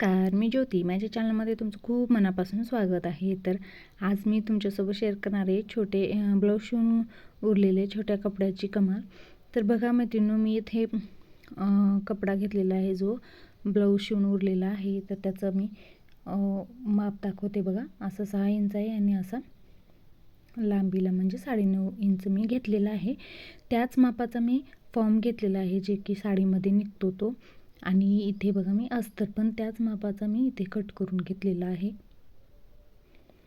नमस्कार मी ज्योती. माझ्या चॅनलमध्ये तुमचं खूप मनापासून स्वागत आहे. तर आज मी तुमच्यासोबत शेअर करणारे छोटे ब्लाऊज शिवून उरलेले छोट्या कपड्याची कमाल. तर बघा मैत्रिणी मी इथे कपडा घेतलेला आहे जो ब्लाऊज शिवून उरलेला आहे. तर त्याचं मी माप दाखवते बघा. असं सहा इंच आहे आणि असा लांबीला म्हणजे साडेनऊ इंच मी घेतलेला आहे. त्याच मापाचा मी फॉर्म घेतलेला आहे जे की साडीमध्ये निघतो तो. आणि इथे बघा मी अस्तर पण त्याच मापाचा मी इथे कट करून घेतलेला आहे.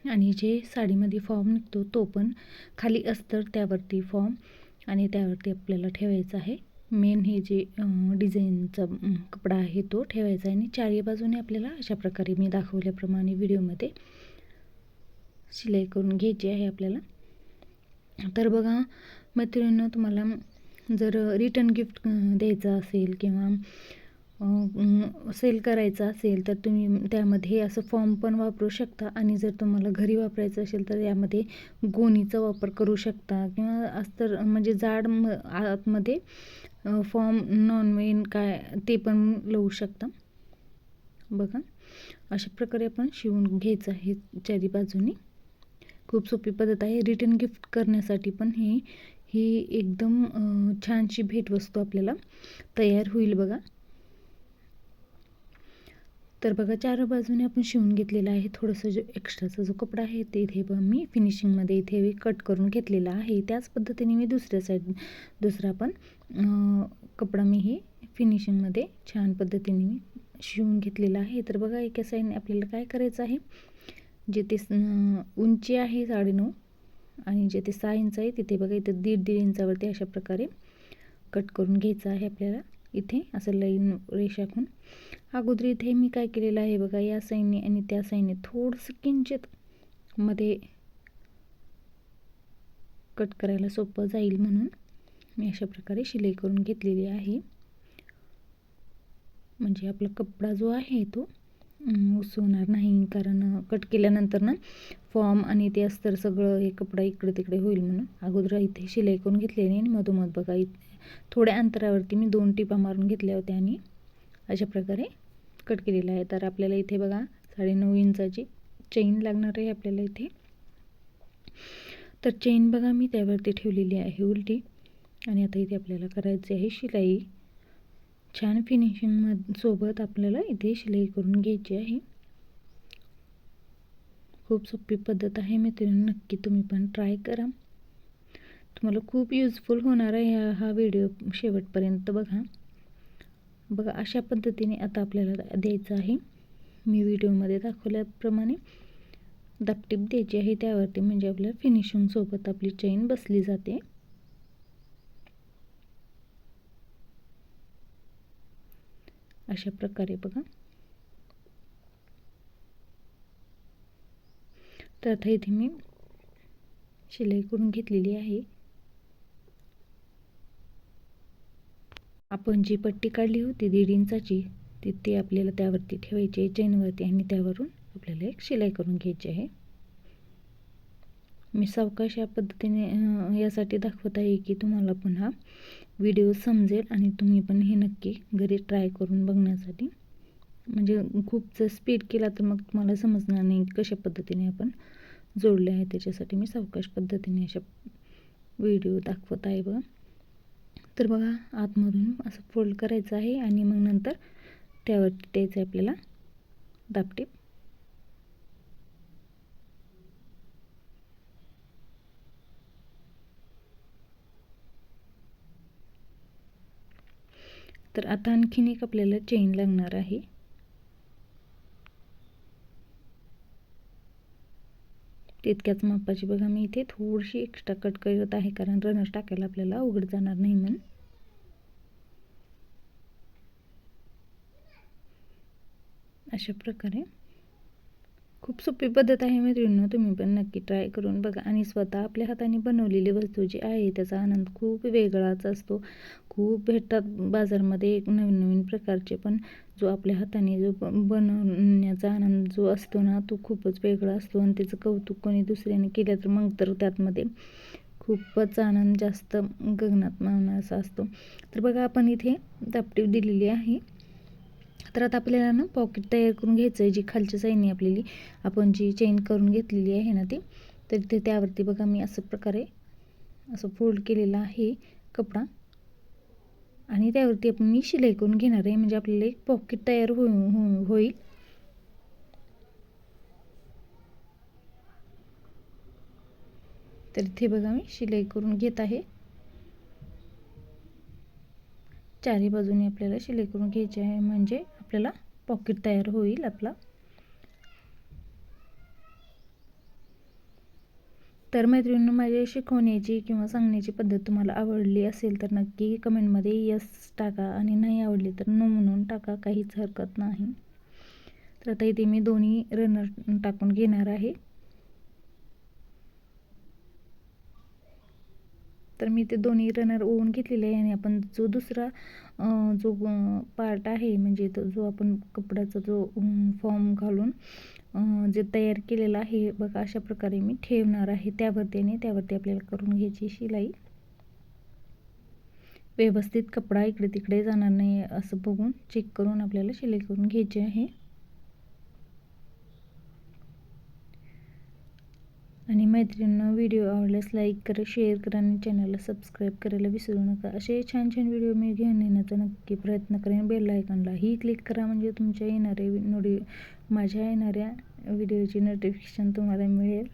आणि जे साडीमध्ये फॉर्म निघतो तो पण खाली अस्तर त्यावरती फॉर्म आणि त्यावरती आपल्याला ठेवायचा आहे. मेन हे जे डिझाईनचा कपडा आहे तो ठेवायचा आहे आणि चारी बाजूने आपल्याला अशा प्रकारे मी दाखवल्याप्रमाणे व्हिडिओमध्ये शिलाई करून घ्यायची आहे आपल्याला. तर बघा मैत्रिणींना तुम्हाला जर रिटर्न गिफ्ट द्यायचं असेल किंवा सेल करायचा असेल तर तुम्ही त्यामध्ये असं फॉर्म पण वापरू शकता. आणि जर तुम्हाला घरी वापरायचं असेल तर यामध्ये गोणीचा वापर करू शकता. किंवा अस्तर म्हणजे जाड म आतमध्ये फॉर्म नॉनवेन काय ते पण लावू शकता. बघा अशा प्रकारे आपण शिवून घ्यायचं आहे चारी बाजूनी. खूप सोपी पद्धत आहे. रिटर्न गिफ्ट करण्यासाठी पण ही ही एकदम छानशी भेटवस्तू आपल्याला तयार होईल बघा. तर बघा चार बाजूने आपण शिवून घेतलेलं आहे. थोडंसं जो एक्स्ट्राचा जो कपडा आहे ते इथे बघा मी फिनिशिंगमध्ये इथे कट करून घेतलेला आहे. त्याच पद्धतीने मी दुसऱ्या साईड दुसरा पण कपडा मी हे फिनिशिंगमध्ये छान पद्धतीने मी शिवून घेतलेला आहे. तर बघा एका साईडने आपल्याला काय करायचं आहे? जे ते उंची आहे साडेनऊ आणि जे ते सहा इंच आहे तिथे बघा इथे दीड दीड इंचावरती अशा प्रकारे कट करून घ्यायचं आहे आपल्याला. इथे असं लाईन रेषाखून अगोदर इथे मी काय केलेलं आहे बघा या साईडने आणि त्या साईडने थोडंसं किंचित मध्ये कट करायला सोपं जाईल म्हणून मी अशा प्रकारे शिलाई करून घेतलेली आहे. म्हणजे आपला कपडा जो आहे तो उसवणार नाही कारण कट केल्यानंतर ना फॉर्म आणि ते अस्तर सगळं हे कपडा इकडे तिकडे होईल म्हणून. अगोदर इथे शिलाई करून घेतलेली आणि मधोमध बघा थोड्या अंतरावरती मी दोन टिपा मारून घेतल्या होत्या आणि अशा प्रकारे कट केलेला आहे. तर आपल्याला इथे बघा साडेनऊ इंचाची चेन लागणार आहे आपल्याला इथे. तर चेन बघा मी त्यावरती ठेवलेली आहे उलटी. आणि आता इथे आपल्याला करायची आहे शिलाई. छान फिनिशिंग सोबत आपल्याला इथे शिलाई करून घ्यायची आहे. खूप सोपी पद्धत आहे मित्रांनो नक्की तुम्ही पण ट्राय करा. तुम्हाला खूप युजफुल होणार आहे हा व्हिडिओ शेवटपर्यंत बघा. बघा अशा पद्धतीने आता आपल्याला द्यायचं आहे. मी व्हिडिओमध्ये दाखवल्याप्रमाणे दापटीप द्यायची आहे. त्यावरती म्हणजे आपल्या फिनिशिंगसोबत आपली चेन बसली जाते. अशा प्रकारे बघा. तर आता इथे मी शिलाई करून घेतलेली आहे. आपण जी पट्टी काढली होती दीड इंचाची ती ती आपल्याला त्यावरती ठेवायची आहे चेनवरती आणि त्यावरून आपल्याला एक शिलाई करून घ्यायची आहे. मी सावकाश या पद्धतीने यासाठी दाखवत आहे की तुम्हाला पण हा व्हिडिओ समजेल आणि तुम्ही पण हे नक्की घरी ट्राय करून बघण्यासाठी. म्हणजे खूप जर स्पीड केला तर मग तुम्हाला समजणार नाही कशा पद्धतीने आपण जोडले आहे त्याच्यासाठी मी सावकाश पद्धतीने अशा व्हिडिओ दाखवत आहे बघा. तर बघा आतमधून असं फोल्ड करायचं आहे आणि मग नंतर त्यावरती द्यायचं आहे आपल्याला दापटीप. तर आता आणखीन एक आपल्याला चेन लागणार आहे. तितक्याच मापाची बघा मी इथे थोडीशी एक्स्ट्रा कट करत आहे कारण रनर्स टाकायला आपल्याला उघड जाणार नाही म्हणून. अशा प्रकारे. खूप सोपी पद्धत आहे मैत्रिणींनो तुम्ही पण नक्की ट्राय करून बघा. आणि स्वतः आपल्या हाताने बनवलेली वस्तू जी आहे त्याचा आनंद खूप वेगळाच असतो. खूप भेटतात बाजारमध्ये एक नवीन नवीन प्रकारचे पण जो आपल्या हाताने जो बनवण्याचा आनंद जो असतो ना तो खूपच वेगळा असतो. आणि त्याचं कौतुक कोणी दुसऱ्याने केलं तर मग तर त्यातमध्ये खूपच आनंद जास्त गगनात मावणार असा असतो. तर बघा आपण इथे दापटीव दिलेली आहे. तर आता आपल्याला ना पॉकेट तयार करून घ्यायचं आहे जी खालच्या साईडने आपल्याली आपण जी चेन करून घेतलेली आहे ना ती तर ते त्यावरती बघा मी असं प्रकारे असं फोल्ड केलेला आहे कपडा. आणि त्यावरती आपण मी शिलाई करून घेणार आहे म्हणजे आपल्याला एक पॉकेट तयार हो होईल. तर इथे बघा मी शिलाई करून घेत आहे. चारी बाजूने आपल्याला शिलाई करून घ्यायची आहे. म्हणजे आपल्याला पॉकेट तयार होईल आपला. तर मैत्रिणींना माझी शिकवण्याची किंवा सांगण्याची पद्धत तुम्हाला आवडली असेल तर नक्की कमेंटमध्ये यस टाका आणि नाही आवडली तर नो म्हणून टाका. काहीच हरकत नाही. तर आता इथे मी दोन्ही रनर टाकून घेणार आहे. तर मी ते दोन्ही रनर ओवून घेतलेले आहे आणि आपण जो दुसरा जो पार्ट आहे म्हणजे तो जो आपण कपड्याचा जो फॉर्म घालून जे तयार केलेला आहे बघा अशा प्रकारे मी ठेवणार आहे. त्यावरती आणि त्यावरती आपल्याला करून घ्यायची शिलाई. व्यवस्थित कपडा इकडे तिकडे जाणार नाही असं बघून चेक करून आपल्याला शिलाई करून घ्यायची आहे. आणि मैत्रिणींना व्हिडिओ आवडल्यास लाईक करा शेअर करा आणि चॅनलला सबस्क्राईब करायला विसरू नका. असे छान छान व्हिडिओ मी घेऊन येण्याचा नक्की प्रयत्न करेन. बेल ही क्लिक करा म्हणजे तुमच्या येणारे नोडी माझ्या येणाऱ्या व्हिडिओची नोटिफिकेशन तुम्हाला मिळेल.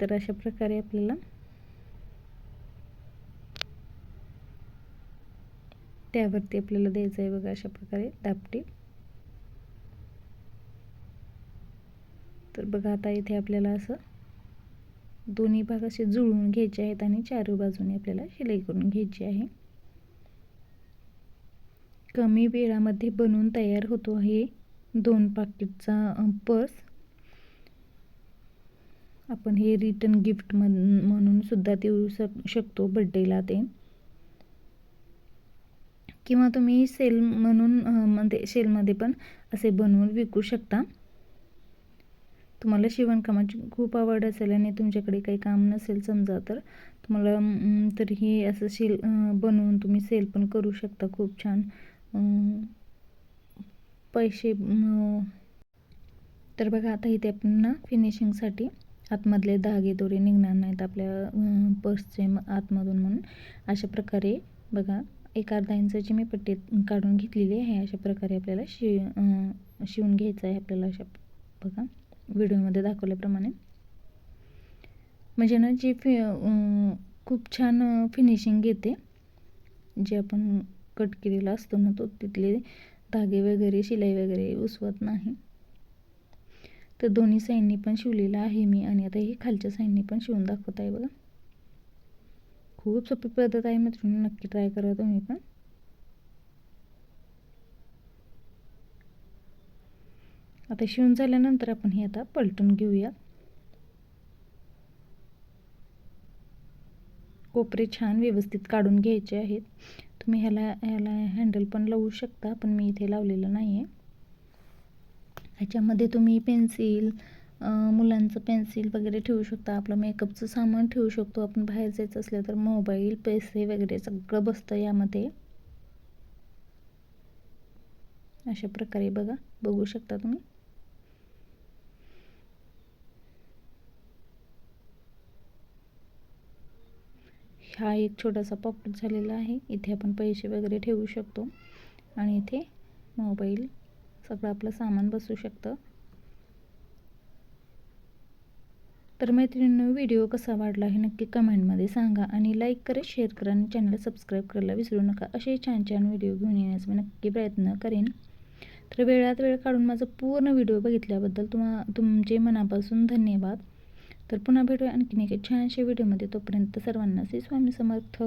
तर अशा प्रकारे आपल्याला त्यावरती आपल्याला द्यायचं आहे बघा अशा प्रकारे दापटी तर बघा आता इथे आपल्याला असं दोन्ही भाग असे जुळवून घ्यायचे आहेत आणि चारही बाजूने आपल्याला शिलाई करून घ्यायची आहे. कमी वेळामध्ये बनवून तयार होतो हे दोन पाकिटचा पर्स. आपण हे रिटर्न गिफ्ट म्हणून सुद्धा देऊ शक शकतो बड्डेला ते. किंवा तुम्ही सेल म्हणून म्हणजे सेलमध्ये पण असे बनवून विकू शकता. तुम्हाला शिवणकामाची खूप आवड असेल आणि तुमच्याकडे काही काम नसेल समजा तर तुम्हाला तर हे असं शिल बनवून तुम्ही सेल पण करू शकता खूप छान. पैसे तर बघा आता इथे आपण ना फिनिशिंगसाठी आतमधले धागे दोरे निघणार नाहीत आपल्या पर्सचे आतमधून म्हणून. अशा प्रकारे बघा एक अर्धा इंचाची मी पट्टी काढून घेतलेली आहे. अशा प्रकारे आपल्याला शि शिवून घ्यायचं आहे आपल्याला अशा बघा. व्हिडिओमध्ये दाखवल्याप्रमाणे. म्हणजे ना जी फि खूप छान फिनिशिंग येते जे आपण कट केलेला असतो ना तो तिथले धागे वगैरे शिलाई वगैरे उसवत नाही. तर दोन्ही साईडनी पण शिवलेलं आहे मी आणि आता हे खालच्या साईडनी पण शिवून दाखवत आहे बघा. खूप सोपी पद्धत आहे मित्रांनो नक्की ट्राय करा तुम्ही पण. आता शिवून झाल्यानंतर आपण हे आता पलटून घेऊया. कोपरे छान व्यवस्थित काढून घ्यायचे आहेत. तुम्ही ह्याला ह्याला हँडल पण लावू शकता पण मी इथे लावलेलं नाही आहे ह्याच्यामध्ये तुम्ही पेन्सिल मुलांचं पेन्सिल वगैरे ठेवू शकता. आपलं मेकअपचं सामान ठेवू शकतो. आपण बाहेर जायचं असलं तर मोबाईल पैसे वगैरे सगळं बसतं यामध्ये. अशा प्रकारे बघा. बघू शकता तुम्ही. हा एक छोटासा पॉकेट झालेला आहे. इथे आपण पैसे वगैरे ठेवू शकतो. आणि इथे मोबाईल सगळं आपलं सामान बसू शकतं. तर मैत्रिणींनो व्हिडिओ कसा वाढला हे नक्की कमेंटमध्ये सांगा आणि लाईक करा शेअर करा आणि चॅनल सबस्क्राईब करायला विसरू नका. असे छान छान व्हिडिओ घेऊन येण्याचा मी नक्की प्रयत्न करेन. तर वेळात वेळ काढून माझा पूर्ण व्हिडिओ बघितल्याबद्दल तुम्हा तुमचे मनापासून धन्यवाद. तर पुन्हा भेटूया आणखीन एका छानशा व्हिडिओमध्ये. तोपर्यंत सर्वांना श्री स्वामी समर्थ.